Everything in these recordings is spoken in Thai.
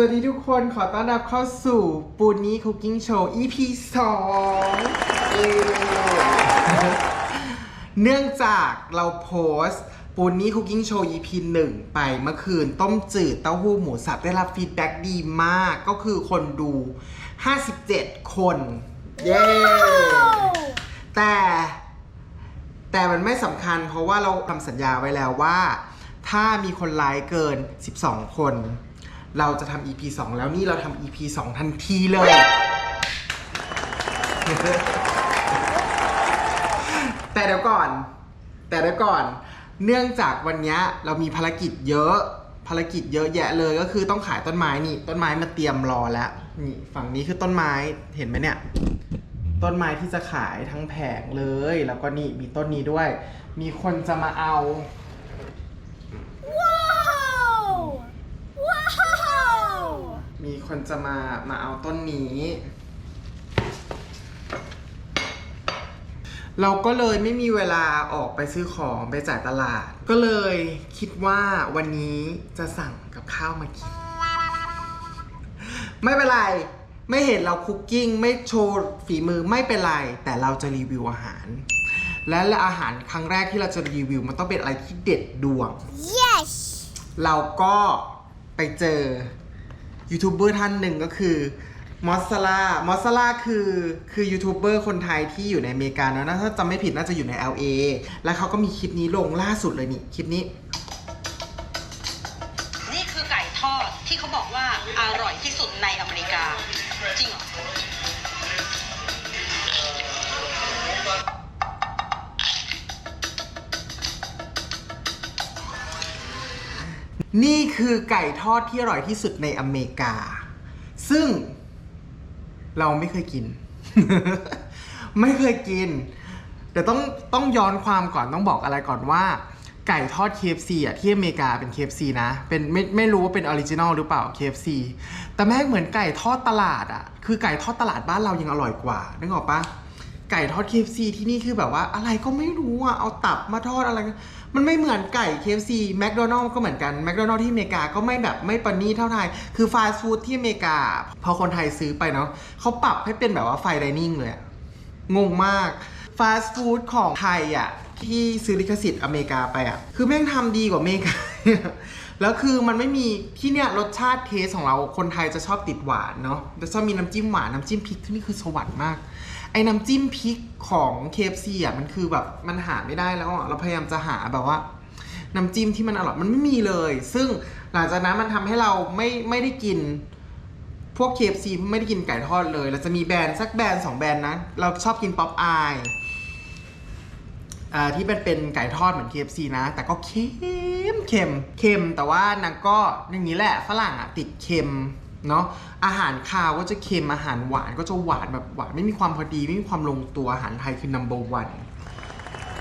วัสดีทุกคนขอต้อนรับเข้าสู่ปูนี้คุกกิ้งโชว์ EP 2เย้เนื่องจากเราโพสต์ปูนี้คุกกิ้งโชว์ EP 1 ไปเมื่อคืนต้มจืดเต้าหู้หมูสับได้รับฟีดแบ็กดีมากก็คือคนดู 57 คน เย้ แต่แต่มันไม่สำคัญเพราะว่าเราทำสัญญาไว้แล้วว่า ถ้ามีคนไลค์เกิน 12 คน เราจะทำ EP 2 แล้วนี่เราทำ EP 2 ทันทีเลย แต่เดี๋ยวก่อน แต่เดี๋ยวก่อน เนื่องจากวันนี้เรามีภารกิจเยอะ ภารกิจเยอะแยะเลยก็คือต้องขายต้นไม้นี่ ต้นไม้มาเตรียมรอแล้ว นี่ฝั่งนี้คือต้นไม้ เห็นไหมเนี่ย ต้นไม้ที่จะขายทั้งแผงเลย แล้วก็นี่มีต้นนี้ด้วย มีคนจะมาเอา ว้าว ว้าว มี คนจะมามาเอาต้นนี้ เราก็เลยไม่มีเวลาออกไปซื้อของไปจ่ายตลาด ก็เลยคิดว่าวันนี้จะสั่งกับข้าวมากิน ไม่เป็นไร ไม่เห็นเราคุกกิ้ง ไม่โชว์ฝีมือไม่เป็นไร แต่เราจะรีวิวอาหาร และอาหารครั้งแรกที่เราจะรีวิว มันต้องเป็นอะไรที่เด็ดดวง yes เราก็ไปเจอ ยูทูบเบอร์ท่านหนึ่งก็คือมอสซาลามอสซาลาคือคือยูทูบเบอร์คนไทยที่อยู่ในอเมริกาเนอะน่าถ้าจำไม่ผิดน่าจะอยู่ใน LA แล้วเขาก็มีคลิปนี้ลงล่าสุดเลยนี่ คลิปนี้ นี่คือไก่ทอดที่เขาบอกว่าอร่อยที่สุดใน นี่คือไก่ทอดที่อร่อยที่สุดในอเมริกา ซึ่งเราไม่เคยกิน ไม่เคยกินเดี๋ยวต้องต้องย้อนความก่อนต้องบอกอะไรก่อนว่า ไก่ทอด KFC อะที่อเมริกาเป็น KFC นะ เป็นไม่ไม่รู้ว่าเป็นออริจินอลหรือเปล่า KFC แต่แม่งเหมือนไก่ทอดตลาดอะ คือไก่ทอดตลาดบ้านเรายังอร่อยกว่านึกออกปะ ไก่ทอด KFC ที่นี่คือแบบว่าอะไรก็ไม่รู้อะ เอาตับมาทอดอะไรกันมันไม่เหมือนไก่ KFC แมคโดนัลล์ก็เหมือนกันแมคโดนัลล์ที่อเมริกาก็ไม่แบบไม่ประณีตเท่าไทย คือฟาสต์ฟู้ดที่อเมริกา พอคนไทยซื้อไปเนาะเขาปรับให้เป็นแบบว่าไฟไดนิ่งเลย งงมากฟาสต์ฟู้ดของไทยอะที่ซื้อลิขสิทธิ์อเมริกาไปอะ คือแม่งทำดีกว่าอเมริกา แล้วคือมันไม่มีที่เนี่ยรสชาติเทสของเราคนไทยจะชอบติดหวานเนาะจะชอบมีน้ำจิ้มหวานน้ำจิ้มพริกที่นี่คือสวรรค์มาก ไอ้น้ำจิ้มพริกของ KFC อะมันคือแบบมันหาไม่ได้แล้วอะเราพยายามจะหาแบบว่าน้ำจิ้มที่มันอร่อยมันไม่มีเลย ซึ่งหลังจากนั้นมันทำให้เราไม่ไม่ได้กินพวก KFC ไม่ได้กินไก่ทอดเลย เราจะมีแบรนด์สักแบรนด์สองแบรนด์นะ เราชอบกินป๊อปอาย ที่เป็นเป็นไก่ทอดเหมือน KFC นะ แต่ก็เค็มเค็มเค็มแต่ว่านางก็อย่างนี้แหละฝรั่งอะติดเค็มเนาะอาหารคาวก็จะเค็มอาหารหวานก็จะหวานแบบหวานไม่มีความพอดีไม่มีความลงตัวอาหารไทยคือ number one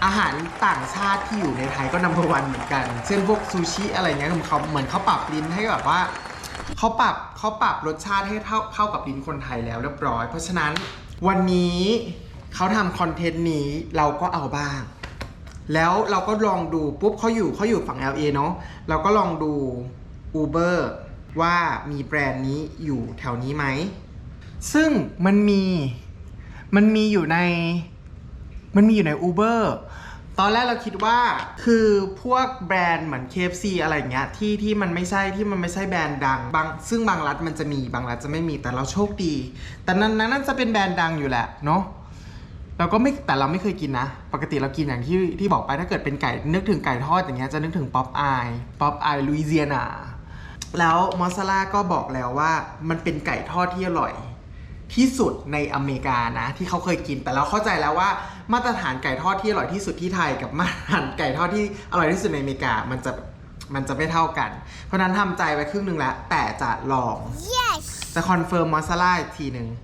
อาหารต่างชาติที่อยู่ในไทยก็ number one เหมือนกัน เช่นพวกซูชิอะไรเงี้ยคือเขาเหมือนเขาปรับลิ้นให้แบบว่าเขาปรับเขาปรับรสชาติให้เท่าเข้ากับลิ้นคนไทยแล้วเรียบร้อย เพราะฉะนั้นวันนี้เขาทำคอนเทนต์นี้เราก็เอาบ้าง แล้วเราก็ลองดูปุ๊บเขาอยู่เขาอยู่ฝั่ง LA เนาะเราก็ลองดู Uber ว่ามีแบรนด์นี้อยู่แถวนี้ไหม ซึ่งมันมีมันมีอยู่ในมันมีอยู่ใน Uber ตอนแรกเราคิดว่าคือพวกแบรนด์เหมือน KFC อะไรอย่างเงี้ยที่ที่มันไม่ใช่ที่มันไม่ใช่แบรนด์ดังบางซึ่งบางรัฐมันจะมีบางรัฐจะไม่มีแต่เราโชคดี แต่นั้นนั้นน่าจะเป็นแบรนด์ดังอยู่แหละเนาะ เราก็ไม่แต่เราไม่เคยกินนะ ปกติเรากินอย่างที่ที่บอกไปถ้าเกิดเป็นไก่นึกถึงไก่ทอดอย่างเงี้ยจะนึกถึงป๊อปอายป๊อปอายลุยเซียนาแล้วมอสซาร่าก็บอกแล้วว่ามันเป็นไก่ทอดที่อร่อย ที่สุดในอเมริกานะ ที่เขาเคยกินแต่เราเข้าใจแล้วว่ามาตรฐานไก่ทอดที่อร่อยที่สุดที่ไทยกับมาตรฐานไก่ทอดที่อร่อยที่สุดในอเมริกามันจะมันจะไม่เท่ากัน เพราะฉะนั้นทำใจไว้ครึ่งหนึ่งแล้วแต่จะลอง yes จะคอนเฟิร์มมอสซาร่าอีกทีหนึ่งอะ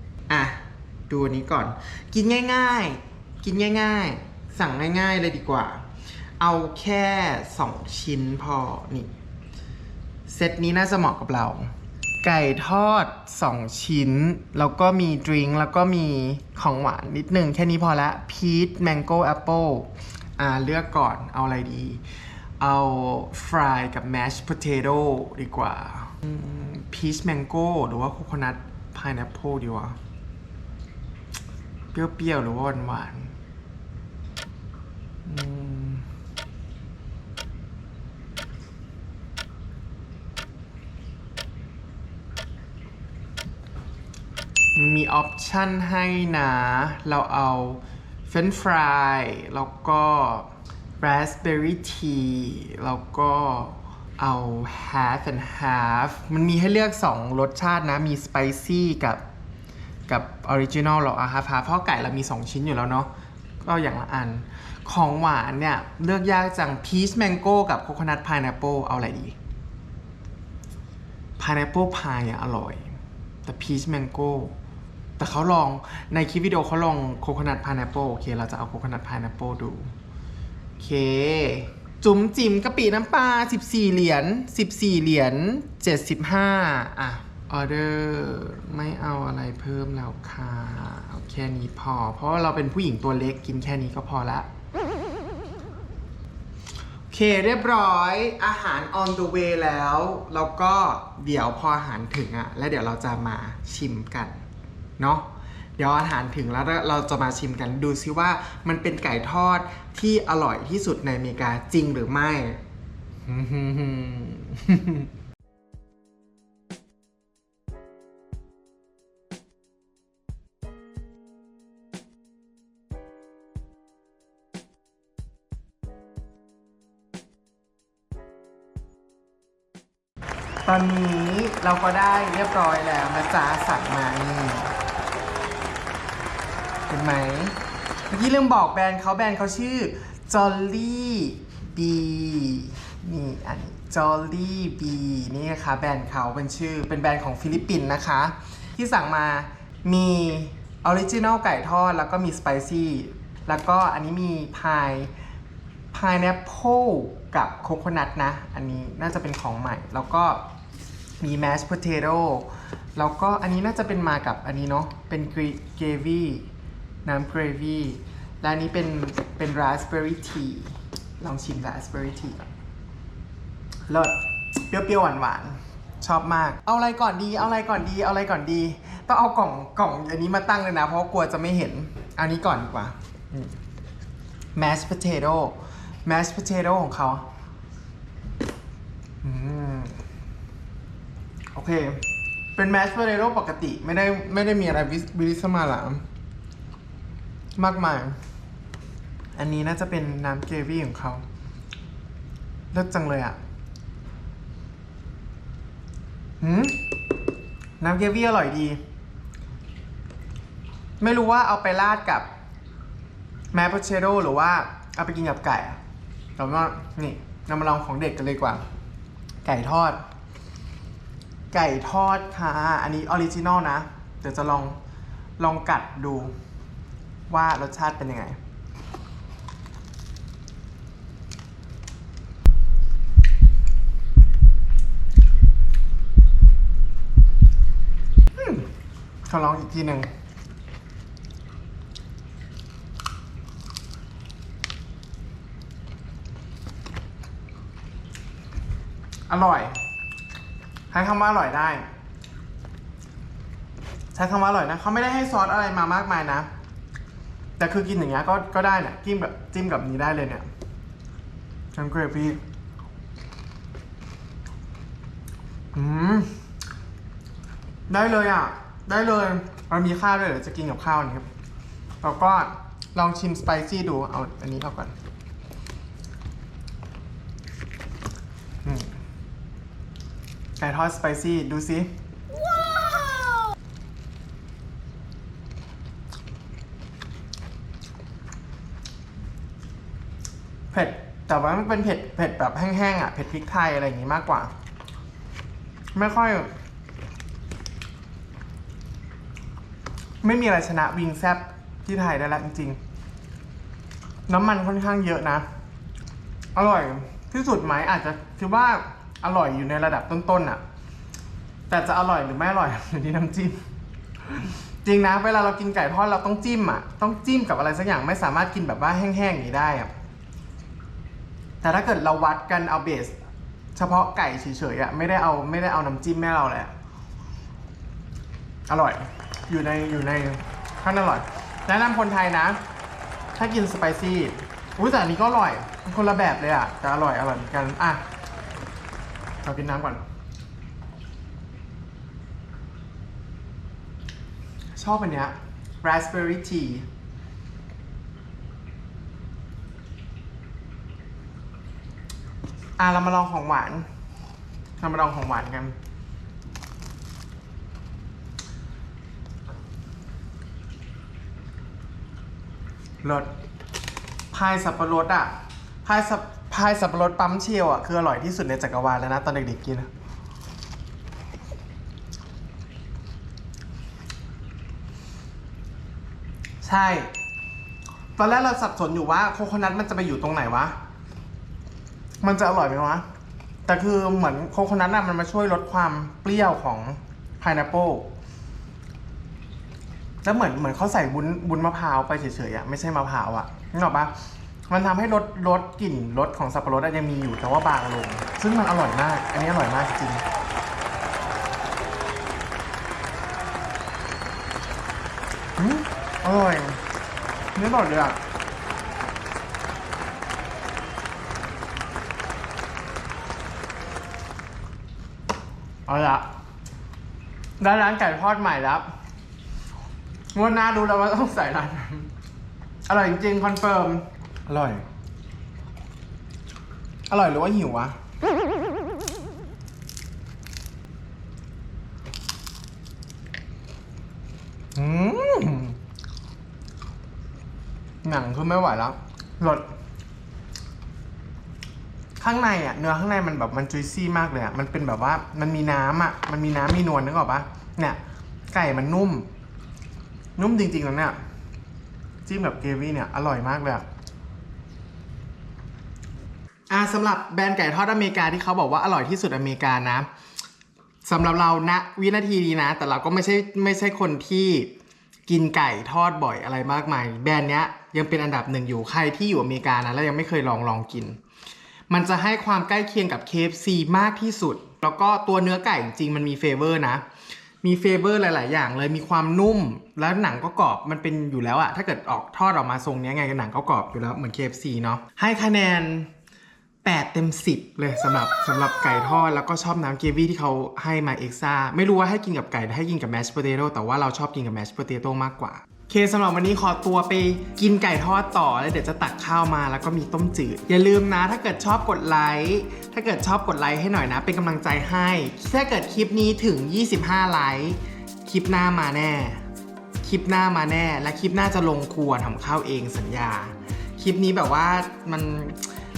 ดูอันนี้ก่อน กินง่าย ๆ กินง่าย ๆ สั่งง่าย ๆ เลยดีกว่า เอาแค่2ชิ้นพอ นี่ เซตนี้น่าจะเหมาะกับเรา ไก่ทอด2ชิ้น แล้วก็มีดริงก์แล้วก็มีของหวานนิดนึง แค่นี้พอละ พีชแมงโก้แอปเปิลอ่า เลือกก่อน เอาอะไรดี เอาฟรายกับแมช potato ดีกว่าพีชแมงโก้หรือว่าโคโคนัทพาย n อ p เปิลดีวะ เปรี้ยวๆหรือว่าหวานมมีออปชั่นให้นะ เราเอาเฟรนฟรายแล้วก็ราสเบอร์รี่ทีแล้วก็เอา half and half มันมีให้เลือก 2 รสชาตินะ มี spicy กับ กับออริจินอลหรออะฮะเพราะไก่เรามี 2 ชิ้นอยู่แล้วเนาะก็อย่างละอัน ของหวานเนี่ยเลือกยากจังพีชแมงโก้กับโคโคนัทพายแอปเปิลเอาอะไรดีพายแอปเปิลพายอะอร่อย แต่พีชแมงโก้แต่เขาลองในคลิปวิดีโอเขาลองโคโคนัทพายแอปเปิลโอเค เราจะเอาโคโคนัทพายแอปเปิลดู โอเค จุ๋มจิ๋มกะปิน้ำปลา14 เหรียญ14 เหรียญ75 อะ ออเดอร์ไม่เอาอะไรเพิ่มแล้วค่ะเอาแค่นี้พอ เพราะเราเป็นผู้หญิงตัวเล็กกินแค่นี้ก็พอละโอเคเรียบร้อยอาหาร on the way แล้ว แล้วก็เดี๋ยวพออาหารถึงอะ่ะแล้วเดี๋ยวเราจะมาชิมกัน เนาะเดี๋ยวอาหารถึงแล้วเราจะมาชิมกันดูซิว่ามันเป็นไก่ทอดที่อร่อยที่สุดในอเมริกาจริงหรือไม่ ตอนนี้เราก็ได้เรียบร้อยแล้วนะจ๊ะสั่งมานี่เห็นไหมเมื่อกี้ลืมบอกแบรนด์เขาแบรนด์เขาชื่อ Jolly B นี่อันนี้ Jolly B นี่นะคะแบรนด์เขาเป็นชื่อเป็นแบรนด์ของฟิลิปปินส์นะคะ ที่สั่งมามีออริจินัลไก่ทอด แล้วก็มีสไปซี่แล้วก็อันนี้มีพาย pineapple กับโคโคนัทนะ อันนี้น่าจะเป็นของใหม่แล้วก็ มี mashed potato แล้วก็อันนี้น่าจะเป็นมากับอันนี้เนาะ เป็น gravy น้ำ gravy และอันนี้เป็นเป็น raspberry tea ลองชิม raspberry tea ก่อนเลิศเปรี้ยวๆหวานๆ ชอบมาก เอาอะไรก่อนดี เอาอะไรก่อนดี เอาอะไรก่อนดี ต้องเอากล่องกล่องอันนี้มาตั้งเลยนะ เพราะกลัวจะไม่เห็นเอานี้ก่อนดีกว่า mashed potato mashed potato ของเขาอืม โอเค เป็น mashed potato ปกติไม่ได้ไม่ได้มีอะไรวิลิสมาลามมากมาย อันนี้น่าจะเป็นน้ำเกวี่ของเขาเลิศจังเลยอะ่ะหืมน้ำเกวี่อร่อยดี ไม่รู้ว่าเอาไปราดกับแมปเชโดหรือว่าเอาไปกินกับไก่อะแต่ว่านี่เรามาลองของเด็กกันเลยกว่า ไก่ทอด ไก่ทอดค่ะ อันนี้ออริจินอลนะ เดี๋ยวจะลองลองกัดดูว่ารสชาติเป็นยังไง ขอลองอีกทีหนึ่งอร่อย ใช้คำว่าอร่อยได้ใช้คำว่าอร่อยนะเขาไม่ได้ให้ซอสอะไรมามากมายนะ แต่คือกินอย่างเงี้ยก็ก็ได้เนี่ยจิ้มแบบจิ้มกับนี้ได้เลยเนี่ยทั้งเกรวี่อืมได้เลยอะ ได้เลยมันมีข้าวด้วยเดี๋ยวจะกินกับข้าวนี้ครับแล้วก็ลองชิมสไปซี่ดูเอาอันนี้ออกก่อนอืม ไก่ทอดสไปซี่ดูสิ Wow! เผ็ด แต่ว่ามันเป็นเผ็ดเผ็ดแบบแห้งๆอะเผ็ดพริกไทยอะไรอย่างงี้มากกว่า ไม่ค่อย ไม่มีอะไรชนะวิงแซบที่ไทยได้แล้วจริงๆ น้ำมันค่อนข้างเยอะนะ อร่อยที่สุดไหมอาจจะคิดว่า อร่อยอยู่ในระดับต้นๆอะ แต่จะอร่อยหรือไม่อร่อยอยู่ที่น้ำจิ้ม จริงนะเวลาเรากินไก่ทอดเราต้องจิ้มอะ ต้องจิ้มกับอะไรสักอย่างไม่สามารถกินแบบว่าแห้งๆอย่างนี้ได้อะ แต่ถ้าเกิดเราวัดกันเอาเบส เฉพาะไก่เฉยๆอะไม่ได้เอาไม่ได้เอาน้ำจิ้มแม่เราเลยอะอร่อย อยู่ในอยู่ในขั้นอร่อยแนะนำคนไทยนะ ถ้ากินสไปซี่ อุ้ยแต่อันนี้ก็อร่อย คนละแบบเลยอะแต่อร่อยอร่อยเหมือนกัน อะ เรากินน้ำก่อน ชอบอันเนี้ย raspberry tea อะเรามาลองของหวาน เรามาลองของหวานกัน รสพายสับปะรดอะ พายสับ พายสับปะรดปั๊มเชลอะคืออร่อยที่สุดในจักรวาลแล้วนะตอนเด็กๆกินอะใช่ ตอนแรกเราสับสนอยู่ว่าโคโคนัทมันจะไปอยู่ตรงไหนวะ มันจะอร่อยไหมวะ แต่คือเหมือนโคโคนัทน่ะมันมาช่วยลดความเปรี้ยวของพายน a ปเปิลแล้วเหมือนเหมือนเขาใส่บุ้นบุ้นมะพร้าวไปเฉยๆอะไม่ใช่มะพร้าวอะนึกออกปะ มันทำให้รสรสกลิ่นรสของสับปะรดอะยังมีอยู่แต่ว่าบางลง ซึ่งมันอร่อยมาก อันนี้อร่อยมากจริงอืมอร่อยเนื้ออร่อยเลยอะเอาละได้ร้านไก่ทอดใหม่แล้วงวดหน้าดูแล้วว่าต้องใส่ร้านนั้นอร่อยจริงๆคอนเฟิร์ม อร่อย อร่อยหรือว่าหิววะ อืม หนังคือไม่ไหวแล้วรสข้างในอะ เนื้อข้างในมันแบบมันจุยซี่มากเลยอะ มันเป็นแบบว่า มันมีน้ำอะ มันมีน้ำมีนวลนึกออกปะเนี่ย ไก่มันนุ่ม นุ่มจริงๆแล้วเนี่ย จิ้มแบบเกวี่เนี่ย อร่อยมากเลยอะ อะสำหรับแบรนด์ไก่ทอดอเมริกาที่เขาบอกว่าอร่อยที่สุดอเมริกานะสำหรับเราณวินาทีนี้นะ แต่เราก็ไม่ใช่ไม่ใช่คนที่กินไก่ทอดบ่อยอะไรมากมาย แบรนด์เนี้ยยังเป็นอันดับหนึ่งอยู่ใครที่อยู่อเมริกานะแล้วยังไม่เคยลองลองกิน มันจะให้ความใกล้เคียงกับ KFC มากที่สุด แล้วก็ตัวเนื้อไก่จริงมันมีเฟเวอร์นะ มีเฟเวอร์หลาย ๆ อย่างเลยมีความนุ่ม แล้วหนังก็กรอบมันเป็นอยู่แล้วอะถ้าเกิดออกทอดออกมาทรงนี้ไงหนังก็กรอบอยู่แล้วเหมือน KFC เนาะให้คะแนน 8 เต็ม 10 เลยสำหรับสำหรับไก่ทอด แล้วก็ชอบน้ำเกรวี่ที่เขาให้มาเอ็กซ่า ไม่รู้ว่าให้กินกับไก่หรือให้กินกับแมชโพเตโต้แต่ว่าเราชอบกินกับแมชโพเตโต้มากกว่าเคสำหรับวันนี้ขอตัวไปกินไก่ทอดต่อ แล้วเดี๋ยวจะตักข้าวมาแล้วก็มีต้มจืด อย่าลืมนะ ถ้าเกิดชอบกดไลค์ถ้าเกิดชอบกดไลค์ให้หน่อยนะ เป็นกำลังใจให้ ถ้าเกิดคลิปนี้ถึง 25 ไลค์คลิปหน้ามาแน่ คลิปหน้ามาแน่ และคลิปหน้าจะลงครัวทำข้าวเองสัญญา คลิปนี้แบบว่ามัน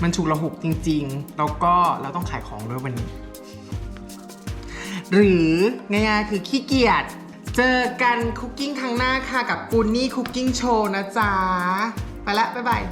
มันฉุกระหุกจริงๆ แล้วก็เราต้องขายของด้วยวันนี้ หรือง่ายๆคือขี้เกียจ เจอกันคุกกิ้งครั้งหน้าค่ะกับปูนนี่คุกกิ้งโชว์นะจ๊ะ ไปละ บ๊ายบาย